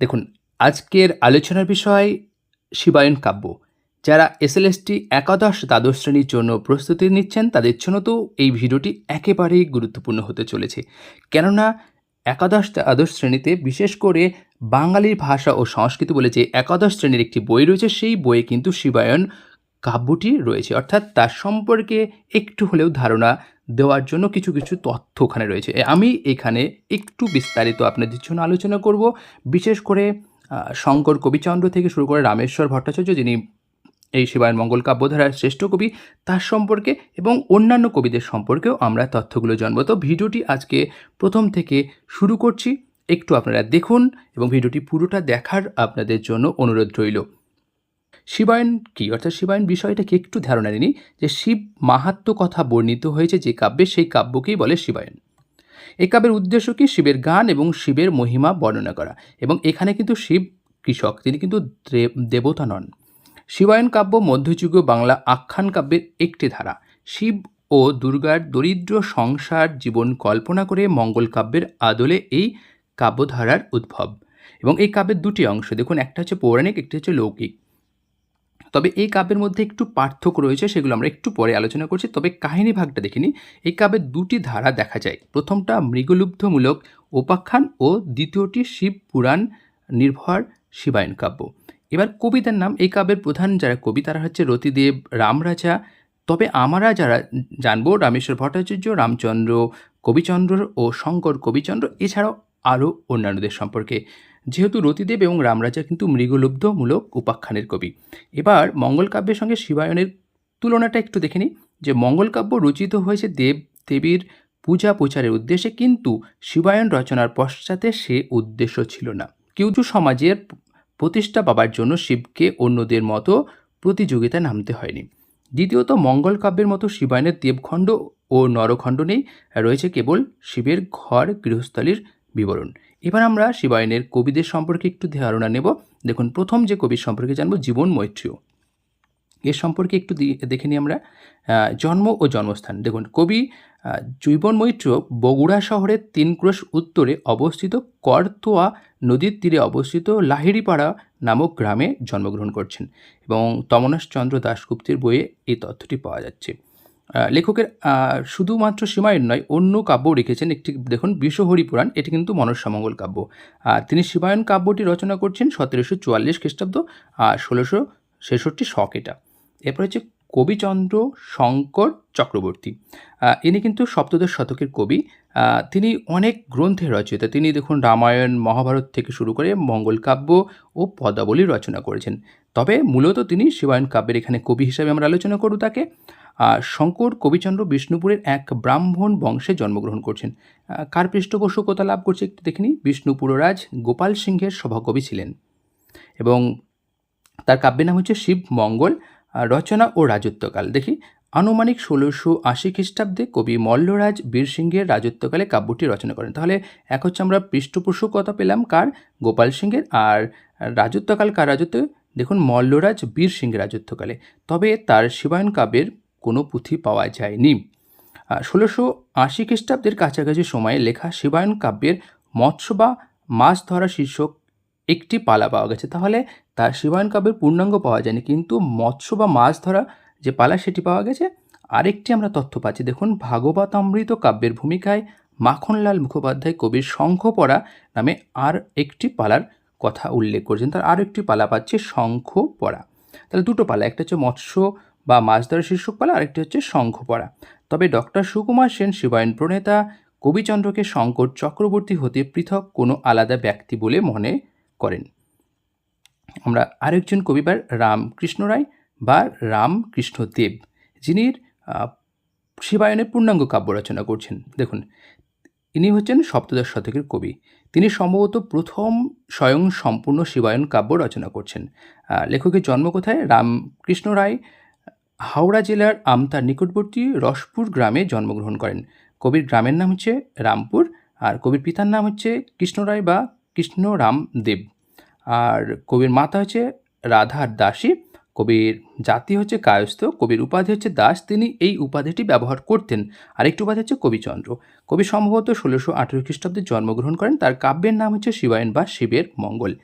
দেখুন, আজকের আলোচনার বিষয় শিবায়ন কাব্য। যারা এসএলএসটি একাদশ দ্বাদশ শ্রেণির জন্য প্রস্তুতি নিচ্ছেন, তাদের জন্য তো এই ভিডিওটি একেবারেই গুরুত্বপূর্ণ হতে চলেছে। কেননা, একাদশ দ্বাদশ শ্রেণীতে বিশেষ করে বাঙালির ভাষা ও সংস্কৃতি বলে যে একাদশ শ্রেণির একটি বই রয়েছে, সেই বইয়ে কিন্তু শিবায়ন কাব্যটি রয়েছে। অর্থাৎ তার সম্পর্কে একটু হলেও ধারণা দেওয়ার জন্য কিছু কিছু তথ্য ওখানে রয়েছে। আমি এখানে একটু বিস্তারিত আপনাদের জন্য আলোচনা করব। বিশেষ করে শঙ্কর কবিচন্দ্র থেকে শুরু করে রামেশ্বর ভট্টাচার্য, যিনি এই শিবায়ন মঙ্গল কাব্যধারার শ্রেষ্ঠ কবি, তার সম্পর্কে এবং অন্যান্য কবিদের সম্পর্কেও আমরা তথ্যগুলো জানব। তো ভিডিওটি আজকে প্রথম থেকে শুরু করছি। একটু আপনারা দেখুন এবং ভিডিওটি পুরোটা দেখার আপনাদের জন্য অনুরোধ রইল। শিবায়ন কি? অর্থাৎ শিবায়ন বিষয়টা কি একটু ধারণা নিনি যে শিব মাহাত্ম কথা বর্ণিত হয়েছে যে কাব্যে, সেই কাব্যকেই বলে শিবায়ন। এই কাব্যের উদ্দেশ্য কি? শিবের গান এবং শিবের মহিমা বর্ণনা করা। এবং এখানে কিন্তু শিব কৃষক, তিনি কিন্তু দেবতা নন। শিবায়ন কাব্য মধ্যযুগীয় বাংলা আখ্যান কাব্যের একটি ধারা। শিব ও দুর্গার দরিদ্র সংসার জীবন কল্পনা করে মঙ্গল কাব্যের আদলে এই কাব্যধারার উদ্ভব। এবং এই কাব্যের দুটি অংশ, দেখুন, একটা হচ্ছে পৌরাণিক, একটি হচ্ছে লৌকিক। তবে এই কাব্যের মধ্যে একটু পার্থক্য রয়েছে, সেগুলো আমরা একটু পরে আলোচনা করছি। তবে কাহিনী ভাগটা দেখিনি এই কাব্যের দুটি ধারা দেখা যায়। প্রথমটা মৃগলুব্ধমূলক উপাখ্যান ও দ্বিতীয়টি শিব পুরাণ নির্ভর শিবায়ন কাব্য। এবার কবিতার নাম। এই কাব্যের প্রধান যারা কবি, তারা হচ্ছে রতিদেব, রামরাজা। তবে আমরা যারা জানব, রামেশ্বর ভট্টাচার্য, রামচন্দ্র কবিচন্দ্র ও শঙ্কর কবিচন্দ্র, এছাড়াও আরও অন্যান্যদের সম্পর্কে। যেহেতু রতিদেব এবং রামরাজা কিন্তু মৃগলুব্ধমূলক উপাখ্যানের কবি। এবার মঙ্গল কাব্যের সঙ্গে শিবায়নের তুলনাটা একটু দেখে নিই, যে মঙ্গল কাব্য রচিত হয়েছে দেব, দেবীর পূজা প্রচারের উদ্দেশ্যে, কিন্তু শিবায়ন রচনার পশ্চাতে সে উদ্দেশ্য ছিল না। কেউচু সমাজের প্রতিষ্ঠা পাবার জন্য শিবকে অন্যদের মতো প্রতিযোগিতায় নামতে হয়নি। দ্বিতীয়ত মঙ্গল কাব্যের মতো শিবায়নের দেবখণ্ড ও নরখণ্ড নেই, রয়েছে কেবল শিবের ঘর গৃহস্থলীর বিবরণ। এবার আমরা শিবায়নের কবিদের সম্পর্কে একটু ধারণা নেব। দেখুন, প্রথম যে কবির সম্পর্কে জানব, জীবন মৈত্রীয় এর সম্পর্কে একটু দেখে নিই আমরা জন্ম ও জন্মস্থান। দেখুন, কবি জীবন মৈত্র বগুড়া শহরের তিন ক্রোশ উত্তরে অবস্থিত করতোয়া নদীর তীরে অবস্থিত লাহিড়িপাড়া নামক গ্রামে জন্মগ্রহণ করছেন এবং তমনাশ চন্দ্র দাশগুপ্তের বইয়ে এই তথ্যটি পাওয়া যাচ্ছে। লেখকের শুধুমাত্র সীমায়ন নয়, অন্য কাব্যও রেখেছেন একটি, দেখুন, বিশ্বহরি পুরাণ, এটি কিন্তু মনস্যামঙ্গল কাব্য। আর তিনি শিবায়ন কাব্যটি রচনা করছেন সতেরোশো চুয়াল্লিশ খ্রিস্টাব্দ, আর ষোলোশো ছেষট্টি শক এটা। এরপর হচ্ছে কবিচন্দ্র শঙ্কর চক্রবর্তী। ইনি কিন্তু সপ্তদশ শতকের কবি। তিনি অনেক গ্রন্থের রচয়িতা তিনি দেখুন, রামায়ণ, মহাভারত থেকে শুরু করে মঙ্গল কাব্য ও পদাবলী রচনা করেছেন। তবে মূলত তিনি শিবায়ন কাব্যের এখানে কবি হিসাবে আমরা আলোচনা করব তাকে। শঙ্কর কবিচন্দ্র বিষ্ণুপুরের এক ব্রাহ্মণ বংশে জন্মগ্রহণ করছেন। কার পৃষ্ঠপোষকতা লাভ করছে একটু দেখিনি বিষ্ণুপুররাজ গোপাল সিংহের সভাকবি ছিলেন এবং তার কাব্যের নাম হচ্ছে শিব মঙ্গল রচনা ও রাজত্বকাল। দেখি, আনুমানিক ষোলোশো আশি খ্রিস্টাব্দে কবি মল্লরাজ বীরসিংহের রাজত্বকালে কাব্যটি রচনা করেন। তাহলে এক হচ্ছে আমরা পৃষ্ঠপোষকতা পেলাম কার? গোপাল সিংহের। আর রাজত্বকাল কার রাজত্ব? দেখুন, মল্লরাজ বীর সিংহের রাজত্বকালে। তবে তার শিবায়ন কাব্যের কোনো পুঁথি পাওয়া যায়নি। ষোলোশো আশি খ্রিস্টাব্দের কাছাকাছি সময়ে লেখা শিবায়ন কাব্যের মৎস্য বা মাছ ধরা শীর্ষক একটি পালা পাওয়া গেছে। তাহলে তার শিবায়ন কাব্যের পূর্ণাঙ্গ পাওয়া যায়নি, কিন্তু মৎস্য বা মাছ ধরা যে পালা সেটি পাওয়া গেছে। আরেকটি আমরা তথ্য পাচ্ছি, দেখুন, ভাগবতামৃত কাব্যের ভূমিকায় মাখনলাল মুখোপাধ্যায় কবির শঙ্খ পড়া নামে আর একটি পালার কথা উল্লেখ করেছেন। তার আর একটি পালা পাচ্ছে শঙ্খ পড়া। তাহলে দুটো পালা, একটা হচ্ছে মৎস্য বা মাছ ধরা শীর্ষক পালা, আরেকটি হচ্ছে শঙ্খ পড়া। তবে ডক্টর সুকুমার সেন, শিবায়ন প্রণেতা, কবিচন্দ্রকে শঙ্কর চক্রবর্তী হতে পৃথক কোনো আলাদা ব্যক্তি বলে মনে করেন। আমরা আরেকজন কবিবার রামকৃষ্ণ রায় বা রামকৃষ্ণ দেব, যিনি শিবায়নের পূর্ণাঙ্গ কাব্য রচনা করছেন। দেখুন, ইনি হচ্ছেন সপ্তদশ শতকের কবি। তিনি সম্ভবত প্রথম স্বয়ং সম্পূর্ণ শিবায়ন কাব্য রচনা করছেন। লেখকের জন্ম কোথায়? রামকৃষ্ণ রায় হাওড়া জেলার আমতার নিকটবর্তী রসপুর গ্রামে জন্মগ্রহণ করেন। কবির গ্রামের নাম হচ্ছে রামপুর আর কবির পিতার নাম হচ্ছে কৃষ্ণ রায় বা কৃষ্ণ রাম দেব। আর কবির মাতা হচ্ছে রাধার দাসী। কবির জাতি হচ্ছে কায়স্থ। কবির উপাধি হচ্ছে দাস। তিনি এই উপাধিটি ব্যবহার করতেন। আরেকটি উপাধি হচ্ছে কবিচন্দ্র। কবি সম্ভবত ষোলোশো আঠেরো খ্রিস্টাব্দে জন্মগ্রহণ করেন। তার কাব্যের নাম হচ্ছে শিবায়ন বা শিবের মঙ্গল।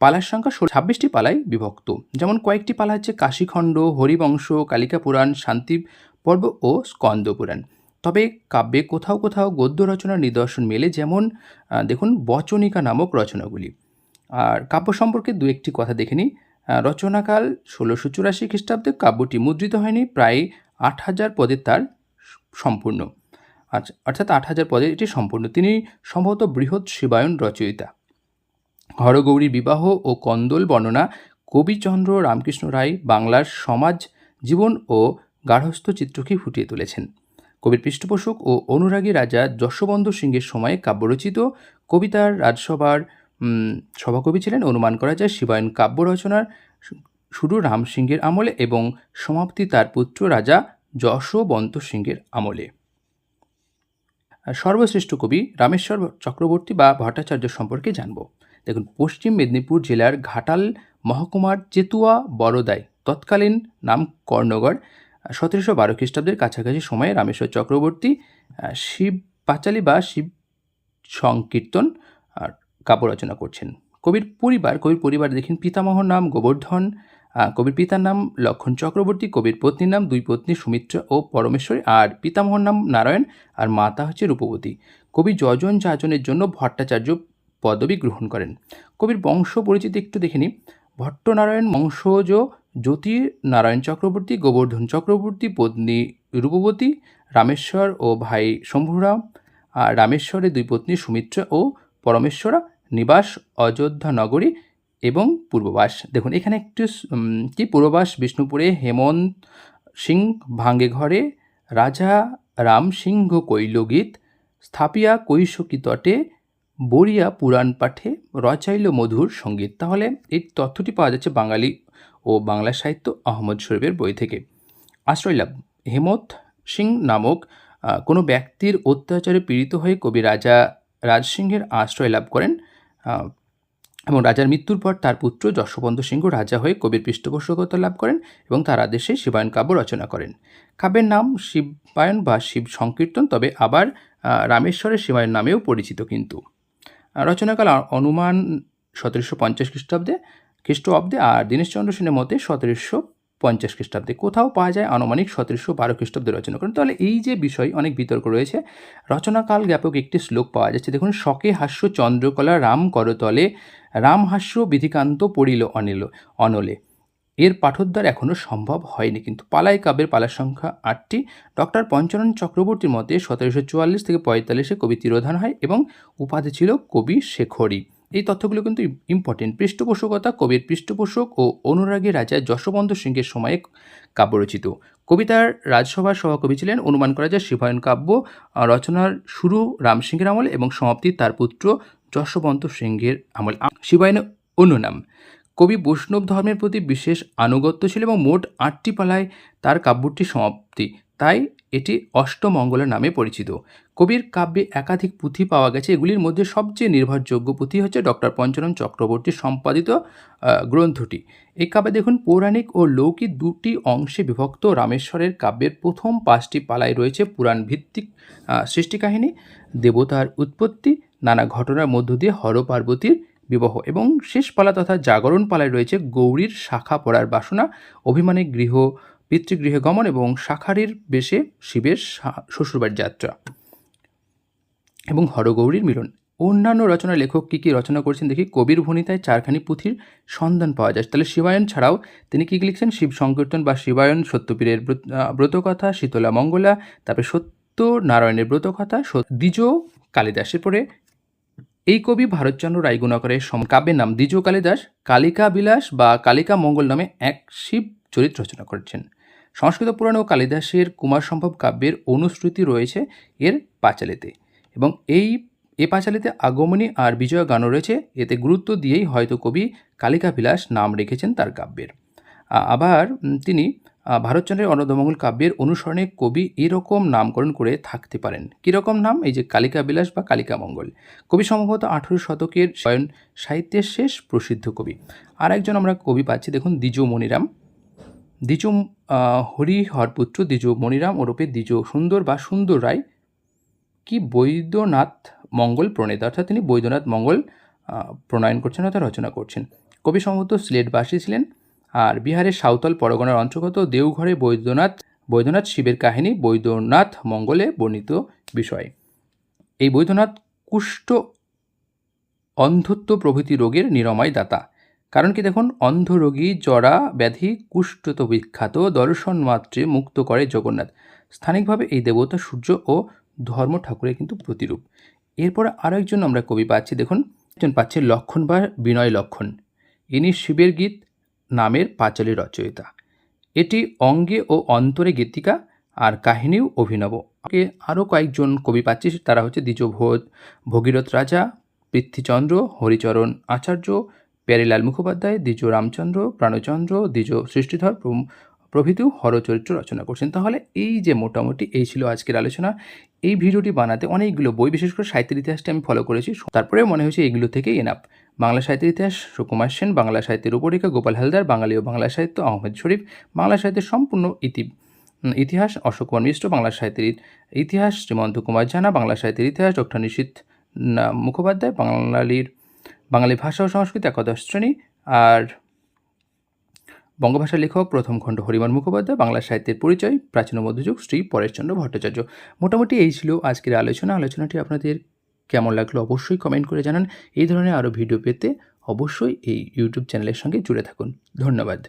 পালার সংখ্যা ছাব্বিশটি পালায় বিভক্ত। যেমন কয়েকটি পালা হচ্ছে কাশীখণ্ড, হরিবংশ কালিকা পুরাণ শান্তি পর্ব ও স্কন্দ পুরাণ তবে কাব্যে কোথাও কোথাও গদ্য রচনার নিদর্শন মেলে, যেমন দেখুন, বচনিকা নামক রচনাগুলি। আর কাব্য সম্পর্কে দু একটি কথা দেখে নিই। রচনাকাল ষোলোশো চুরাশি খ্রিস্টাব্দে কাব্যটি মুদ্রিত হয়নি, প্রায় আট হাজার পদের তার সম্পূর্ণ। আচ্ছা অর্থাৎ আট হাজার পদের এটি সম্পূর্ণ। তিনি সম্ভবত বৃহৎ শিবায়ন রচয়িতা। হরগৌরী বিবাহ ও কন্দল বর্ণনা কবিচন্দ্র রামকৃষ্ণ রায় বাংলার সমাজ, জীবন ও গার্হস্থ্য চিত্রকে ফুটিয়ে তুলেছেন। কবির পৃষ্ঠপোষক ও অনুরাগী রাজা যশবন্ধু সিংহের সময়ে কাব্যরচিত কবিতার রাজসভার সভাকবি ছিলেন। অনুমান করা যায় শিবায়ন কাব্য রচনার শুরু রাম সিংহের আমলে এবং সমাপ্তি তার পুত্র রাজা যশবন্ত সিংহের আমলে। সর্বশ্রেষ্ঠ কবি রামেশ্বর চক্রবর্তী বা ভট্টাচার্য সম্পর্কে জানব। দেখুন, পশ্চিম মেদিনীপুর জেলার ঘাটাল মহকুমার চেতুয়া বড়দায় তৎকালীন নাম কর্ণগড়, সতেরোশো বারো খ্রিস্টাব্দের কাছাকাছি সময়ে রামেশ্বর চক্রবর্তী শিব পাঁচালী বা শিব সংকীর্তন কাব্য রচনা করছেন। কবির পরিবার কবির পরিবার দেখেন, পিতামহর নাম গোবর্ধন কবির পিতার নাম লক্ষণ চক্রবর্তী, কবির পত্নীর নাম দুই পত্নী সুমিত্রা ও পরমেশ্বরী, আর পিতামহর নাম নারায়ণ, আর মাতা হচ্ছে রূপবতী। কবি যজন যাজনের জন্য ভট্টাচার্য পদবী গ্রহণ করেন। কবির বংশ পরিচিতি একটু দেখে নিই। ভট্টনারায়ণ বংশজ জ্যোতি নারায়ণ চক্রবর্তী, গোবর্ধন চক্রবর্তী, পত্নী রূপবতী, রামেশ্বর ও ভাই শম্ভুরাম। আর রামেশ্বরের দুই পত্নী সুমিত্রা ও পরমেশ্বরা নিবাস অযোধ্যা নগরী এবং পূর্ববাস। দেখুন, এখানে একটু কি পূর্ববাস? বিষ্ণুপুরে হেমন্ত সিং ভাঙ্গে ঘরে, রাজা রাম সিংহ কৈলগীত, স্থাপিয়া কৈশকী তটে বরিয়া পুরাণ পাঠে রচাইল মধুর সংগীত। তাহলে এই তথ্যটি পাওয়া যাচ্ছে বাঙালি ও বাংলা সাহিত্য আহমদ শরীফের বই থেকে। আশ্রয় লাভ হেমত সিং নামক কোনো ব্যক্তির অত্যাচারে পীড়িত হয়ে কবি রাজা রাজসিংহের আশ্রয় লাভ করেন। এবং রাজার মৃত্যুর পর তার পুত্র যশবন্ত সিংহ রাজা হয়ে কবির পৃষ্ঠপোষকতা লাভ করেন এবং তার আদেশে শিবায়ন কাব্য রচনা করেন। কাব্যের নাম শিবায়ন বা শিব সংকীর্তন, তবে আবার রামেশ্বরের শিবায়ন নামেও পরিচিত কিন্তু। রচনাকাল অনুমান সতেরোশো পঞ্চাশ খ্রিস্টাব্দে, খ্রিস্ট অব্দে আর দীনেশচন্দ্র সেনের মতে সতেরোশো পঞ্চাশ খ্রিস্টাব্দে। কোথাও পাওয়া যায় আনুমানিক সতেরোশো বারো খ্রিস্টাব্দে রচনা করেন। তাহলে এই যে বিষয় অনেক বিতর্ক রয়েছে, রচনাকাল জ্ঞাপক একটি শ্লোক পাওয়া যাচ্ছে। দেখুন, শকে হাস্য চন্দ্রকলা রাম করতলে, রাম হাস্য বিধিকান্ত পড়িল অনিল অনলে। এর পাঠোদ্ধার এখনও সম্ভব হয়নি, কিন্তু পালাই কাব্যের পালার সংখ্যা আটটি। ডক্টর পঞ্চানন চক্রবর্তীর মতে সতেরোশো চুয়াল্লিশ থেকে পঁয়তাল্লিশে কবি তিরোধান হয় এবং উপাধি ছিল কবি শেখরী। এই তথ্যগুলো কিন্তু ইম্পর্টেন্ট পৃষ্ঠপোষকতা কবির পৃষ্ঠপোষক ও অনুরাগী রাজা যশবন্ত সিংহের সময়ে কাব্য রচিত কবিতার রাজসভার সভাকবি ছিলেন অনুমান করা যায় শিবায়ন কাব্য, রচনার শুরু রাম সিংহের আমল এবং সমাপ্তি তার পুত্র যশবন্ত সিংহের আমল। শিবায়নের অন্য নাম। কবি বৈষ্ণব ধর্মের প্রতি বিশেষ আনুগত্য ছিল এবং মোট আটটি পালায় তার কাব্যটি সমাপ্তি। তাই এটি অষ্টমঙ্গলা নামে পরিচিত। কবির কাব্যে একাধিক পুঁথি পাওয়া গেছে। এগুলির মধ্যে সবচেয়ে নির্ভরযোগ্য পুঁথি হচ্ছে ডক্টর পঞ্চানন চক্রবর্তীর সম্পাদিত গ্রন্থটি। এই কাব্যে দেখুন, পৌরাণিক ও লৌকিক দুটি অংশে বিভক্ত রামেশ্বরের কাব্যের প্রথম পাঁচটি পালায় রয়েছে পুরাণ ভিত্তিক সৃষ্টি কাহিনী দেবতার উৎপত্তি, নানা ঘটনার মধ্য দিয়ে হর পার্বতীর বিবাহ এবং শেষ পালা তথা জাগরণ পালায় রয়েছে গৌরীর শাখা পড়ার বাসনা, অভিমানে গৃহ, পিতৃগৃহে গমন এবং শাখারির বেশে শিবের শ্বশুরবাড়ির যাত্রা এবং হরগৌরীর মিলন। অন্যান্য রচনা লেখক কী কী রচনা করেছেন দেখি। কবির ভণিতায় চারখানি পুঁথির সন্ধান পাওয়া যায়। তাহলে শিবায়ন ছাড়াও তিনি কী লিখছেন? শিব সংকীর্তন বা শিবায়ন সত্যপীরের ব্রতকথা, শীতলা মঙ্গলা, তারপরে সত্য নারায়ণের ব্রতকথা দ্বিজ কালিদাসের পরে এই কবি ভারতচন্দ্র রায়গুণাকরের সম কাব্যের নাম দ্বিজ কালিদাস, কালিকা বিলাস বা কালিকা মঙ্গল নামে এক শিব চরিত্র রচনা করেছেন। সংস্কৃত পুরাণ ও কালিদাসের কুমার সম্ভব কাব্যের অনুশ্রুতি রয়েছে এর পাঁচালিতে এবং এই, এ পাঁচালিতে আগমনী আর বিজয় গানও রয়েছে। এতে গুরুত্ব দিয়েই হয়তো কবি কালিকা বিলাস নাম রেখেছেন তার কাব্যের। আবার তিনি ভারতচন্দ্রের অনদমঙ্গল কাব্যের অনুসরণে কবি এরকম নামকরণ করে থাকতে পারেন। কীরকম নাম? এই যে কালিকা বিলাস বা কালিকা মঙ্গল। কবি সম্ভবত আঠেরো শতকের স্বয়ন সাহিত্যের শেষ প্রসিদ্ধ কবি। আর একজন আমরা কবি পাচ্ছি, দেখুন, দ্বিজ মনিরাম। দ্বিজ হরিহরপুত্র দ্বিজ মণিরাম ওরূপে দ্বিজ সুন্দর বা সুন্দর রায় কি বৈদ্যনাথ মঙ্গল প্রণেতা? অর্থাৎ তিনি বৈদ্যনাথ মঙ্গল প্রণয়ন করছেন অর্থাৎ রচনা করছেন। কবি সম্ভবত সিলেটবাসী ছিলেন। আর বিহারের সাঁওতাল পরগনার অন্তর্গত দেওঘরে বৈদ্যনাথ বৈদ্যনাথ শিবের কাহিনী, বৈদ্যনাথ মঙ্গলে বর্ণিত বিষয়। এই বৈদ্যনাথ কুষ্ঠ অন্ধত্ব প্রভৃতি রোগের নিরাময় দাতা। কারণ কি দেখুন, অন্ধ রোগী, জরা ব্যাধি, কুষ্ঠত বিখ্যাত, দর্শন মাত্রে মুক্ত করে জগন্নাথ। স্থানিকভাবে এই দেবতা সূর্য ও ধর্ম ঠাকুরের কিন্তু প্রতিরূপ। এরপর আরও একজন আমরা কবি পাচ্ছি, দেখুন, একজন পাচ্ছি লক্ষণ বা বিনয় লক্ষণ। ইনি শিবের গীত নামের পাঁচালী রচয়িতা। এটি অঙ্গে ও অন্তরে গীতিকা আর কাহিনীও অভিনব। আগে আরও কয়েকজন কবি পাচ্ছি তারা হচ্ছে দ্বিজভোজ ভগীরথ রাজা, পৃথ্বীচন্দ্র, হরিচরণ আচার্য, প্যারিলাল মুখোপাধ্যায়, দ্বিজ রামচন্দ্র, প্রাণচন্দ্র, দ্বিজ সৃষ্টিধর প্রভৃতিও হরচরিত্র রচনা করছেন। তাহলে এই যে মোটামুটি এই ছিল আজকের আলোচনা। এই ভিডিওটি বানাতে অনেকগুলো বই, বিশেষ করে সাহিত্যের ইতিহাসটা আমি ফলো করেছি। তারপরে মনে হয়েছে এগুলো থেকেই এনাপ বাংলা সাহিত্যের ইতিহাস, সুকুমার সেন, বাংলা সাহিত্যের উপরিকা গোপাল হালদার, বাঙালি ও বাংলা সাহিত্য, আহমেদ শরীফ, বাংলা সাহিত্যের সম্পূর্ণ ইতি ইতিহাস, অশোক কুমার মিশ্র বাংলা সাহিত্যের ইতিহাস, শ্রীমন্ত কুমার জানা বাংলা সাহিত্যের ইতিহাস ডক্টর নিশীথ না- মুখোপাধ্যায়, বাঙালির বাঙালি ভাষা ও সংস্কৃতি একাদশ শ্রেণি, আর বঙ্গভাষা লেখক প্রথম খণ্ড হরিমান মুখোপাধ্যায়, বাংলা সাহিত্যের পরিচয়, প্রাচীন মধ্যযুগ, শ্রী পরেশচন্দ্র ভট্টাচার্য। মোটামুটি এই ছিল আজকের আলোচনা। আলোচনাটি আপনাদের কেমন লাগল অবশ্যই কমেন্ট করে জানান। এই ধরনের আরও ভিডিও পেতে অবশ্যই এই ইউটিউব চ্যানেলের সঙ্গে জুড়ে থাকুন। ধন্যবাদ।